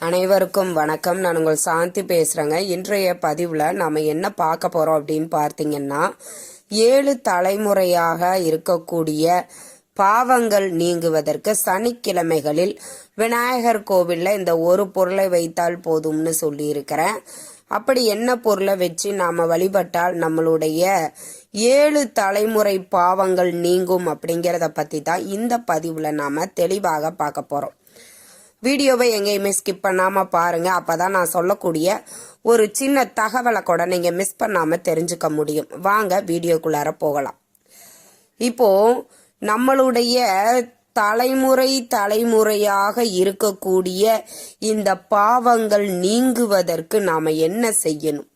அனைவருக்கும் வணக்கம். நான் உங்கள் சாந்தி பேசுகிறேங்க இன்றைய பதிவில் நாம் என்ன பார்க்க போகிறோம் அப்படின்னு பார்த்தீங்கன்னா ஏழு தலைமுறையாக இருக்கக்கூடிய பாவங்கள் நீங்குவதற்கு சனிக்கிழமைகளில் விநாயகர் கோவிலில் இந்த ஒரு பொருளை வைத்தால் போதும்னு சொல்லியிருக்கிறேன். அப்படி என்ன பொருளை வச்சு நாம் வழிபட்டால் நம்மளுடைய ஏழு தலைமுறை பாவங்கள் நீங்கும் அப்படிங்கிறத பற்றி தான் இந்த பதிவில் நாம் தெளிவாக பார்க்க போகிறோம் வீடியோவை எங்கேயுமே ஸ்கிப் பண்ணாமல் பாருங்கள் அப்போ தான் நான் சொல்லக்கூடிய ஒரு சின்ன தகவலை கூட நீங்கள் மிஸ் பண்ணாமல் தெரிஞ்சுக்க முடியும். வாங்க வீடியோக்குள்ளார போகலாம். இப்போ நம்மளுடைய தலைமுறை தலைமுறையாக இருக்கக்கூடிய இந்த பாவங்கள் நீங்குவதற்கு நாம் என்ன செய்யணும்?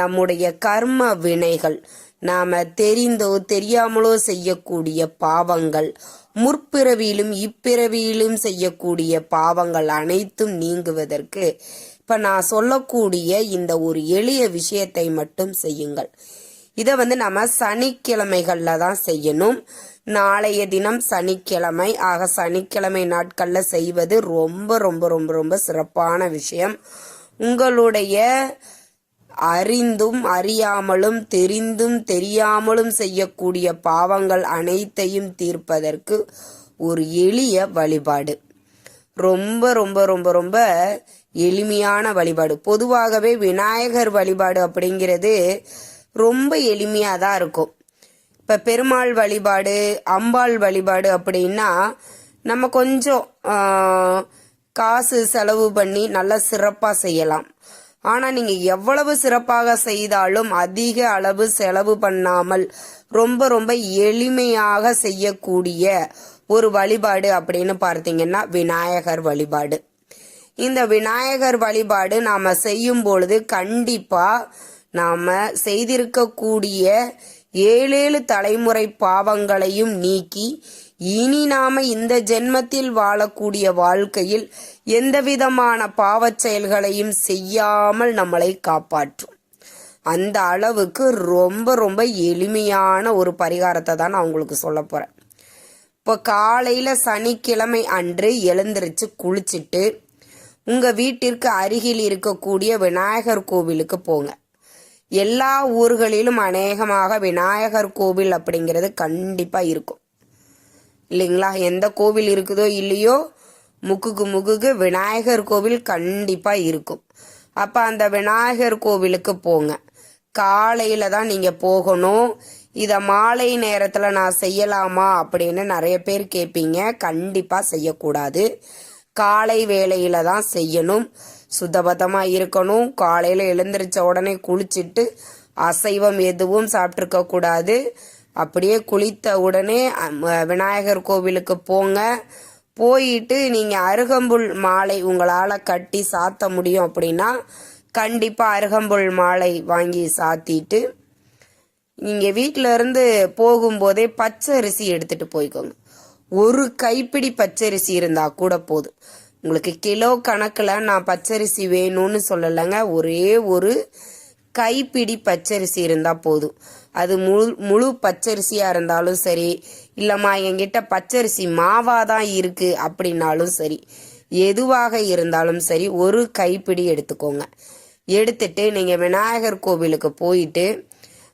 நம்முடைய கர்ம வினைகள் நாம தெரிந்தோ தெரியாமலோ செய்யக்கூடிய பாவங்கள் முற்பிறவியிலும் இப்பிறவியிலும் செய்யக்கூடிய பாவங்கள் அனைத்தும் நீங்குவதற்கு இப்ப நான் சொல்லக்கூடிய இந்த ஒரு எளிய விஷயத்தை மட்டும் செய்யுங்கள். இதை வந்து நம்ம சனிக்கிழமைகள்ல தான் செய்யணும். நாளைய தினம் சனிக்கிழமை. ஆக சனிக்கிழமை நாட்கள்ல செய்வது ரொம்ப ரொம்ப ரொம்ப ரொம்ப சிறப்பான விஷயம். உங்களுடைய அறிந்தும் அறியாமலும் தெரிந்தும் தெரியாமலும் செய்யக்கூடிய பாவங்கள் அனைத்தையும் தீர்ப்பதற்கு ஒரு எளிய வழிபாடு. ரொம்ப ரொம்ப ரொம்ப ரொம்ப எளிமையான வழிபாடு. பொதுவாகவே விநாயகர் வழிபாடு அப்படிங்கிறது ரொம்ப எளிமையாக தான் இருக்கும். இப்போ பெருமாள் வழிபாடு அம்பாள் வழிபாடு அப்படின்னா நம்ம கொஞ்சம் காசு செலவு பண்ணி நல்லா சிறப்பாக செய்யலாம். ஆனால் நீங்கள் எவ்வளவு சிறப்பாக செய்தாலும் அதிக அளவு செலவு பண்ணாமல் ரொம்ப ரொம்ப எளிமையாக செய்யக்கூடிய ஒரு வழிபாடு அப்படின்னு பார்த்தீங்கன்னா விநாயகர் வழிபாடு. இந்த விநாயகர் வழிபாடு நாம் செய்யும் பொழுது கண்டிப்பாக நாம் செய்திருக்கக்கூடிய ஏழேழு தலைமுறை பாவங்களையும் நீக்கி இனி நாம இந்த ஜென்மத்தில் வாழக்கூடிய வாழ்க்கையில் எந்த விதமான பாவச் செயல்களையும் செய்யாமல் நம்மளை காப்பாற்றும். அந்த அளவுக்கு ரொம்ப ரொம்ப எளிமையான ஒரு பரிகாரத்தை தான் நான் உங்களுக்கு சொல்ல போறேன். இப்போ காலையில் சனிக்கிழமை அன்று எழுந்திரிச்சு குளிச்சுட்டு உங்கள் வீட்டிற்கு அருகில் இருக்கக்கூடிய விநாயகர் கோவிலுக்கு போங்க. எல்லா ஊர்களிலும் அநேகமாக விநாயகர் கோவில் அப்படிங்கிறது கண்டிப்பாக இருக்கும். இல்லைங்களா? எந்த கோவில் இருக்குதோ இல்லையோ முக்குக்கு முக்குக்கு விநாயகர் கோவில் கண்டிப்பாக இருக்கும். அப்போ அந்த விநாயகர் கோவிலுக்கு போங்க. காலையில் தான் நீங்கள் போகணும். இதை மாலை நேரத்தில் நான் செய்யலாமா அப்படின்னு நிறைய பேர் கேட்பீங்க கண்டிப்பாக செய்யக்கூடாது. காலை வேளையில தான் செய்யணும். சுத்தபத்தமாக இருக்கணும். காலையில் எழுந்திரிச்ச உடனே குளிச்சுட்டு அசைவம் எதுவும் சாப்பிட்ருக்க கூடாது அப்படியே குளித்த உடனே விநாயகர் கோவிலுக்கு போங்க. போயிட்டு நீங்கள் அருகம்புல் மாலை உங்களால் கட்டி சாத்த முடியும் அப்படின்னா கண்டிப்பாக அருகம்புல் மாலை வாங்கி சாத்திட்டு நீங்கள் வீட்டில் இருந்து போகும்போதே பச்சை அரிசி எடுத்துகிட்டு போய்க்கோங்க. ஒரு கைப்பிடி பச்சரிசி இருந்தால் கூட போதும். உங்களுக்கு கிலோ கணக்கில் நான் பச்சரிசி வேணும்னு சொல்லலைங்க. ஒரே ஒரு கைப்பிடி பச்சரிசி இருந்தால் போதும். அது முழு முழு பச்சரிசியாக இருந்தாலும் சரி இல்லைம்மா என்கிட்ட பச்சரிசி மாவாக தான் இருக்குது அப்படின்னாலும் சரி எதுவாக இருந்தாலும் சரி ஒரு கைப்பிடி எடுத்துக்கோங்க. எடுத்துட்டு நீங்கள் விநாயகர் கோவிலுக்கு போயிட்டு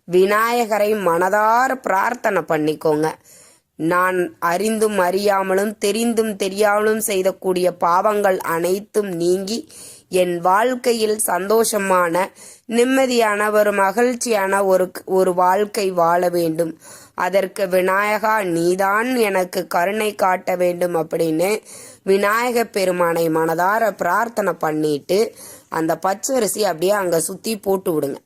விநாயகரை மனதார பிரார்த்தனை பண்ணிக்கோங்க. நான் அறிந்தும் அறியாமலும் தெரிந்தும் தெரியாமலும் செய்தக்கூடிய பாவங்கள் அனைத்தும் நீங்கி என் வாழ்க்கையில் சந்தோஷமான நிம்மதியான ஒரு மகிழ்ச்சியான ஒரு ஒரு வாழ்க்கை வாழ வேண்டும். அதற்கு விநாயகா நீதான் எனக்கு கருணை காட்ட வேண்டும் அப்படின்னு விநாயக பெருமானை மனதார பிரார்த்தனை பண்ணிட்டு அந்த பச்சரிசி அப்படியே அங்கே சுற்றி போட்டு விடுங்க.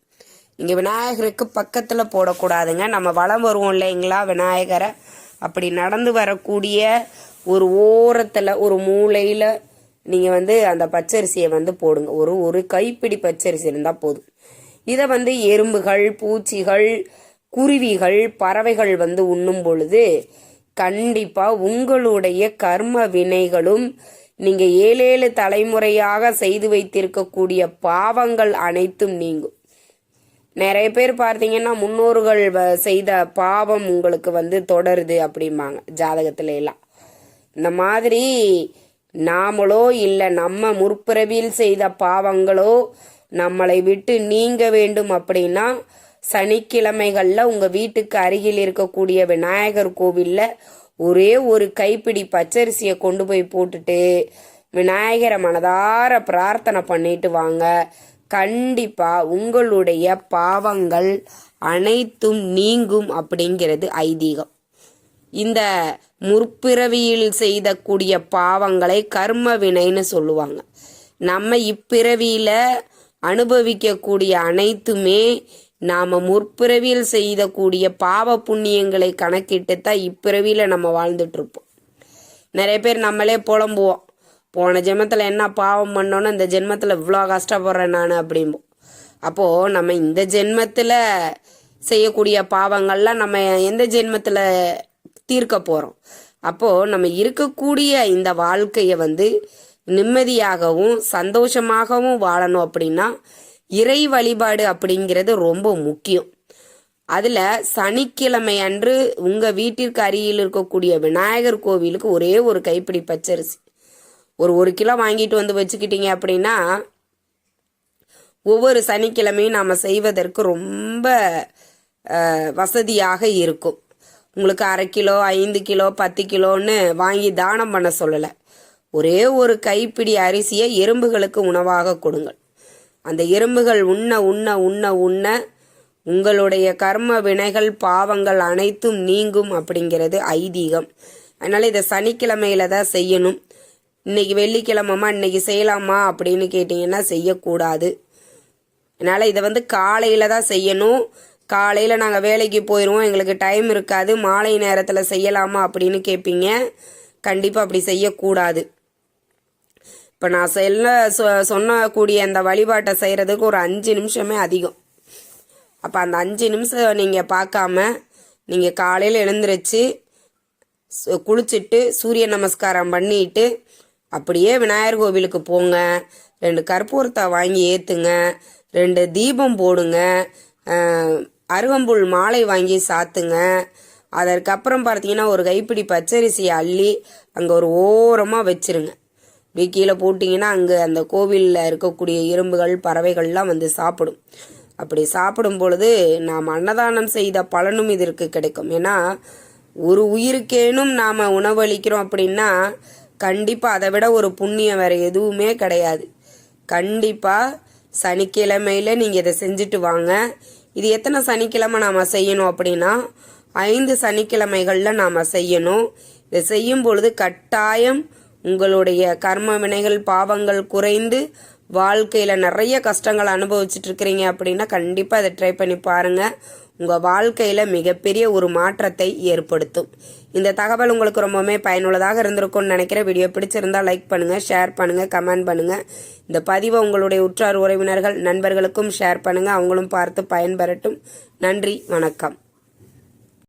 இங்கே விநாயகருக்கு பக்கத்தில் போடக்கூடாதுங்க. நம்ம வளம் வருவோம் இல்லைங்களா விநாயகரை? அப்படி நடந்து வரக்கூடிய ஒரு ஓரத்தில் ஒரு மூளையில் நீங்கள் வந்து அந்த பச்சரிசியை வந்து போடுங்க. ஒரு ஒரு கைப்பிடி பச்சரிசி இருந்தால் போதும். இதை வந்து எறும்புகள் பூச்சிகள் குருவிகள் பறவைகள் வந்து உண்ணும் பொழுது கண்டிப்பாக உங்களுடைய கர்ம வினைகளும் நீங்கள் ஏழேழு தலைமுறையாக செய்து வைத்திருக்கக்கூடிய பாவங்கள் அனைத்தும் நீங்கும். நிறைய பேர் பார்த்தீங்கன்னா முன்னோர்கள் செய்த பாவம் உங்களுக்கு வந்து தொடருது அப்படிம்பாங்க ஜாதகத்துல எல்லாம். இந்த மாதிரி நாமளோ இல்லை நம்ம முற்பிறவியில் செய்த பாவங்களோ நம்மளை விட்டு நீங்க வேண்டும் அப்படின்னா சனிக்கிழமைகளில் உங்கள் வீட்டுக்கு அருகில் இருக்கக்கூடிய விநாயகர் கோவிலில் ஒரே ஒரு கைப்பிடி பச்சரிசியை கொண்டு போய் போட்டுட்டு விநாயகரை மனதார பிரார்த்தனை பண்ணிட்டு வாங்க. கண்டிப்பா உங்களுடைய பாவங்கள் அனைத்தும் நீங்கும் அப்படிங்கிறது ஐதீகம். இந்த முற்பிறவியில் செய்தக்கூடிய பாவங்களை கர்ம வினைன்னு சொல்லுவாங்க. நம்ம இப்பிறவியில அனுபவிக்கக்கூடிய அனைத்துமே நாம முற்பிறவியில் செய்தக்கூடிய பாவ புண்ணியங்களை கணக்கிட்டு தான் இப்பிறவியில நம்ம வாழ்ந்துட்டு இருப்போம் நிறைய பேர் நம்மளே புலம்புவோம். போன ஜென்மத்தில் என்ன பாவம் பண்ணோன்னு இந்த ஜென்மத்தில் இவ்வளோ கஷ்டப்படுறேன் நான் அப்படிம்போம். அப்போது நம்ம இந்த ஜென்மத்தில் செய்யக்கூடிய பாவங்கள்லாம் நம்ம எந்த ஜென்மத்தில் தீர்க்க போகிறோம் அப்போது நம்ம இருக்கக்கூடிய இந்த வாழ்க்கையை வந்து நிம்மதியாகவும் சந்தோஷமாகவும் வாழணும் அப்படின்னா இறை வழிபாடு அப்படிங்கிறது ரொம்ப முக்கியம். அதில் சனிக்கிழமை அன்று உங்கள் வீட்டிற்கு அருகில் இருக்கக்கூடிய விநாயகர் கோவிலுக்கு ஒரே ஒரு கைப்பிடி பச்சரிசி. ஒரு ஒரு கிலோ வாங்கிட்டு வந்து வச்சுக்கிட்டீங்க அப்படின்னா ஒவ்வொரு சனிக்கிழமையும் நாம் செய்வதற்கு ரொம்ப வசதியாக இருக்கும். உங்களுக்கு அரை கிலோ ஐந்து கிலோ பத்து கிலோன்னு வாங்கி தானம் பண்ண சொல்லலை. ஒரே ஒரு கைப்பிடி அரிசியை எறும்புகளுக்கு உணவாக கொடுங்கள். அந்த எறும்புகள் உண்ண உண்ண உண்ண உண்ண உங்களுடைய கர்ம வினைகள் பாவங்கள் அனைத்தும் நீங்கும் அப்படிங்கிறது ஐதீகம். அதனால் இதை சனிக்கிழமையில தான் செய்யணும். இன்னைக்கு வெள்ளிக்கிழமமா இன்னைக்கு செய்யலாமா அப்படின்னு கேட்டிங்கன்னா செய்யக்கூடாது. அதனால் இதை வந்து காலையில் தான் செய்யணும். காலையில் நாங்கள் வேலைக்கு போயிடுவோம் எங்களுக்கு டைம் இருக்காது. மாலை நேரத்தில் செய்யலாமா அப்படின்னு கேட்பீங்க கண்டிப்பாக அப்படி செய்யக்கூடாது. இப்போ நான் செல்ல சொ சொன்னக்கூடிய அந்த வழிபாட்டை செய்கிறதுக்கு ஒரு அஞ்சு நிமிஷமே அதிகம். அப்போ அந்த அஞ்சு நிமிஷம் நீங்கள் பார்க்காம நீங்கள் காலையில் எழுந்திரிச்சு குளிச்சுட்டு சூரிய நமஸ்காரம் பண்ணிட்டு அப்படியே விநாயகர் கோவிலுக்கு போங்க. ரெண்டு கற்பூரத்தை வாங்கி ஏற்றுங்க ரெண்டு தீபம் போடுங்க. அருகம்புல் மாலை வாங்கி சாத்துங்க. அதற்கப்புறம் பார்த்தீங்கன்னா ஒரு கைப்பிடி பச்சரிசியை அள்ளி அங்கே ஒரு ஓரமாக வச்சிருங்க. இப்படி கீழே போட்டிங்கன்னா அங்கே அந்த கோவிலில் இருக்கக்கூடிய எறும்புகள் பறவைகள்லாம் வந்து சாப்பிடும். அப்படி சாப்பிடும் பொழுது நாம் அன்னதானம் செய்த பலனும் இதற்கு கிடைக்கும். ஏன்னா ஒரு உயிருக்கேனும் நாம் உணவளிக்கிறோம் அப்படின்னா கண்டிப்பாக அதை விட ஒரு புண்ணியம் வேறு எதுவுமே கிடையாது. கண்டிப்பாக சனிக்கிழமையில் நீங்கள் இதை செஞ்சுட்டு வாங்க. இது எத்தனை சனிக்கிழமை நாம் செய்யணும் அப்படின்னா ஐந்து சனிக்கிழமைகளில் நாம் செய்யணும். இதை செய்யும் பொழுது கட்டாயம் உங்களுடைய கர்ம வினைகள் பாவங்கள் குறைந்து வாழ்க்கையில் நிறைய கஷ்டங்கள் அனுபவிச்சுட்டு இருக்கிறீங்க அப்படின்னா கண்டிப்பாக அதை ட்ரை பண்ணி பாருங்கள் உங்கள் வாழ்க்கையில் மிகப்பெரிய ஒரு மாற்றத்தை ஏற்படுத்தும். இந்த தகவல் உங்களுக்கு ரொம்பவுமே பயனுள்ளதாக இருந்திருக்கும்னு நினைக்கிற வீடியோ பிடிச்சிருந்தால் லைக் பண்ணுங்கள் ஷேர் பண்ணுங்கள் கமெண்ட் பண்ணுங்கள் இந்த பதிவை உங்களுடைய உற்றார் உறவினர்கள் நண்பர்களுக்கும் ஷேர் பண்ணுங்கள் அவங்களும் பார்த்து பயன்பெறட்டும். நன்றி வணக்கம்.